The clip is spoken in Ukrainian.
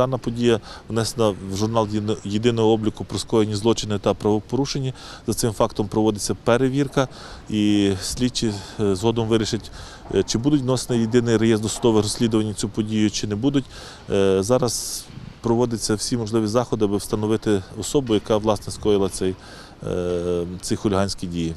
Дана подія внесена в журнал єдиного обліку про скоєні злочини та правопорушення. За цим фактом проводиться перевірка, і слідчі е, згодом вирішать, е, чи будуть вносені єдиний реєстр досудових розслідувань цю подію, чи не будуть. Е, зараз проводяться всі можливі заходи, аби встановити особу, яка власне скоїла цей, ці хуліганські дії.